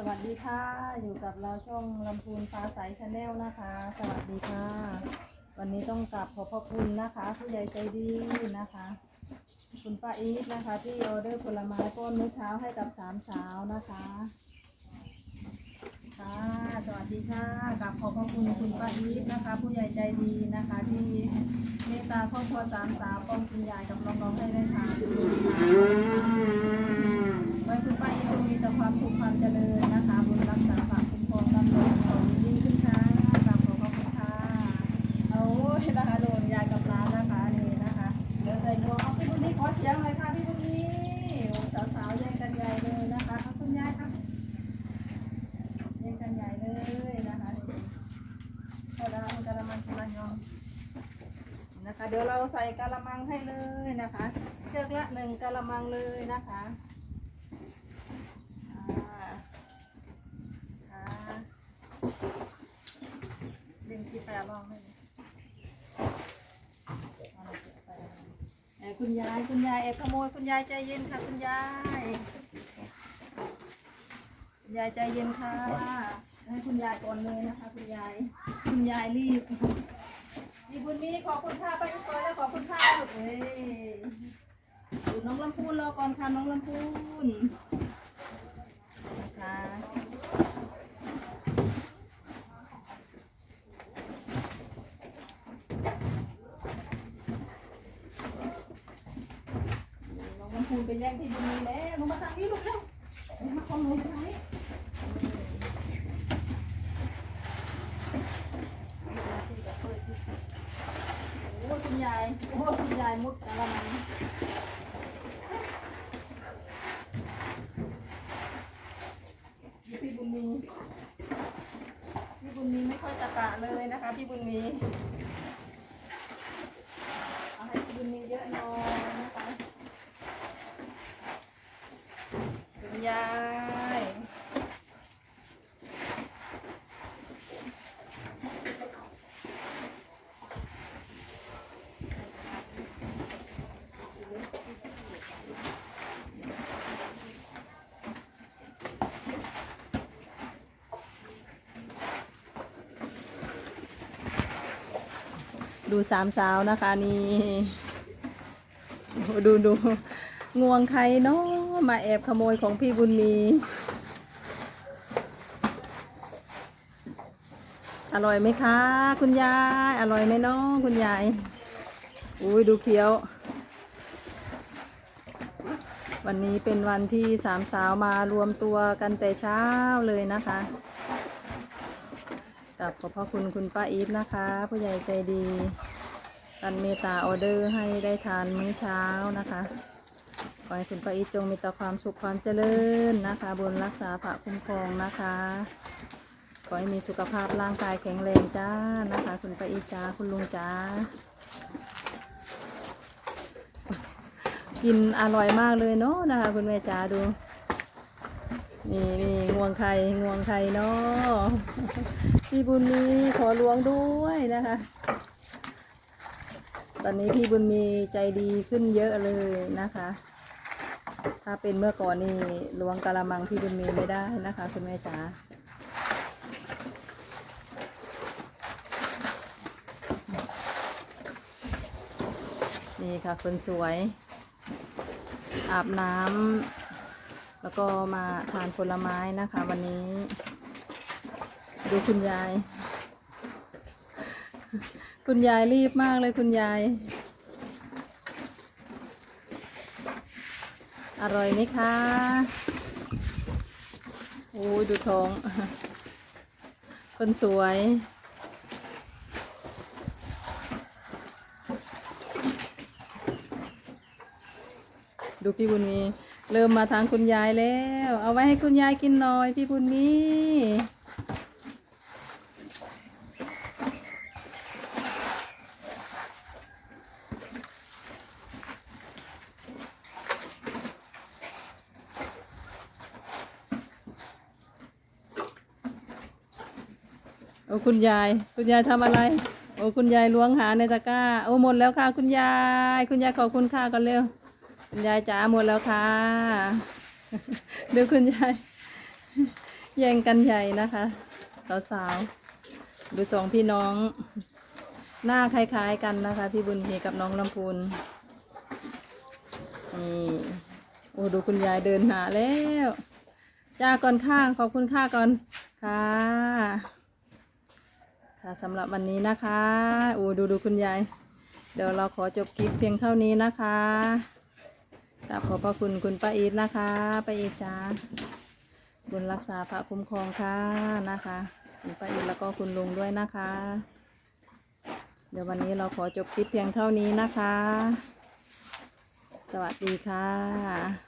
สวัสดีค่ะ อยู่กับเราช่องลำพูนฟ้าใสชาแนลนะคะ สวัสดีค่ะ วันนี้ต้องกลับขอบพระคุณนะคะ ผู้ใหญ่ใจดีนะคะ คุณป้าอีทนะคะ ที่ออเดอร์ผลไม้ป้อนมื้อเช้าให้กับสามสาวนะคะค่ะสวัสดีค่ะกลับขอบพระคุณคุณป้าอีทนะคะ ผู้ใหญ่ใจดีนะคะ ที่เมตตาครอบครัวสามสาวป้องคุณยายกับน้องๆให้ได้ทานนะคะไว้คุณป้าอีทมีแต่ความสุขความเจริญนะคะ บุญรักษาฝากคุ้มครองร่ำรวยของยิ่งขึ้นค่ะกราบขอบพระคุณค่ะเอานะคะโดนยายกับร้านนะคะนี่นะคะเดี๋ยวใส่หัวเอาพี่บุญนี้ขอเสียงเลยค่ะพี่บุญนี้โอ้สาวๆแย่งกันใหญ่เลยนะคะเอาคุณยายครับแย่งกันใหญ่เลยนะคะกระมังกระมังกระมัง นะคะ เดี๋ยวเราใส่กระมังให้เลยนะคะเชือกละหนึ่งกระมังเลยนะคะค่ะค่ะดึงที่แปรลองเลยไหนคุณยายคุณยายแอบขโมยคุณยายใจเย็นค่ะคุณยายคุณยายใจเย็นค่ะให้คุณยายก่อนเลยนะคะ คุณยายคุณยายรีบมี บุญมีขอบคุณค่ะไปทุกคนแล้วขอบคุณค่ะเอ้ยดูน้องลำพูนรอก่อนค่ะน้องลำพูนค่ะน้องลำพูนไปแย่งที่บุญมีแล้วลงมาทางนี้ลูกเร็วมาของหนูอยู่ทางนี้โอ้ ยคุณยายโอ้ยคุณยายมุดอะไรมังพี่บุญมี พี่บุญมีไม่ค่อยตะกะเลยนะคะ พี่บุญมีเอาให้พี่บุญมีเยอะหน่อยนะคะคุณยาย ดูสามสาวนะคะนี่ดูดูงวงใครเนาะมาแอบขโมยของพี่บุญมี อร่อยไหมคะ คุณยาย อร่อยไหมเนาะคุณยายอุ้ยดูเคี้ยว วันนี้เป็นวันที่สามสาวมารวมตัวกันแต่เช้าเลยนะคะ กับขอบพระคุณคุณป้าอีทนะคะ ผู้ใหญ่ใจดีกันเมตตาออเดอร์ให้ได้ทานมื้อเช้านะคะขอให้คุณป้าอีทจงมีแต่ความสุขความเจริญนะคะบุญรักษาพระคุ้มครองนะคะขอให้มีสุขภาพร่างกายแข็งแรงจ้านะคะ คุณป้าอีทจ้าคุณลุงจ้ากินอร่อยมากเลยเนาะนะคะ คุณแม่จ๋าดู นี่นี่งวงไข่งวงไข่เนาะพี่บุญมีขอหลวงด้วยนะคะ ตอนนี้พี่บุญมีใจดีขึ้นเยอะเลยนะคะ ถ้าเป็นเมื่อก่อนนี่หลวงกะละมังพี่บุญมีไม่ได้นะคะคุณแม่จ๋านี่ค่ะคนสวย อาบน้ำ แล้วก็มาทานผลไม้นะคะ วันนี้ ดูคุณยาย คุณยายรีบมากเลยคุณยาย อร่อยไหมคะโอ้ยดูท้อง คนสวยดูพี่บุญมี เริ่มมาทางคุณยายแล้ว เอาไว้ให้คุณยายกินหน่อยพี่บุญมีโอ้คุณยาย คุณยายทำอะไร โอ้คุณยายล้วงหาในตะกร้า โอ้หมดแล้วค่ะ คุณยาย คุณยายขอบคุณค่ะก่อนเร็ว คุณยายจ๋าหมดแล้วค่ะ ดูคุณยายแย่งกันใหญ่นะคะสาวๆดูสองพี่น้อง หน้าคล้ายๆกันนะคะ พี่บุญมีกับน้องลำพูนนี่โอ้ดูคุณยายเดินหาแล้วจ้าก่อนข้างขอบคุณค่าก่อนค่ะ ค่ะสำหรับวันนี้นะคะโอ้ดูดูคุณยาย เดี๋ยวเราขอจบคลิปเพียงเท่านี้นะคะ กราบขอบพระคุณคุณป้าอีทนะคะป้าอีทจ้าบุญรักษาพระคุ้มครองค่ะนะคะคุณป้าอีทแล้วก็คุณลุงด้วยนะคะ เดี๋ยววันนี้เราขอจบคลิปเพียงเท่านี้นะคะ สวัสดีค่ะ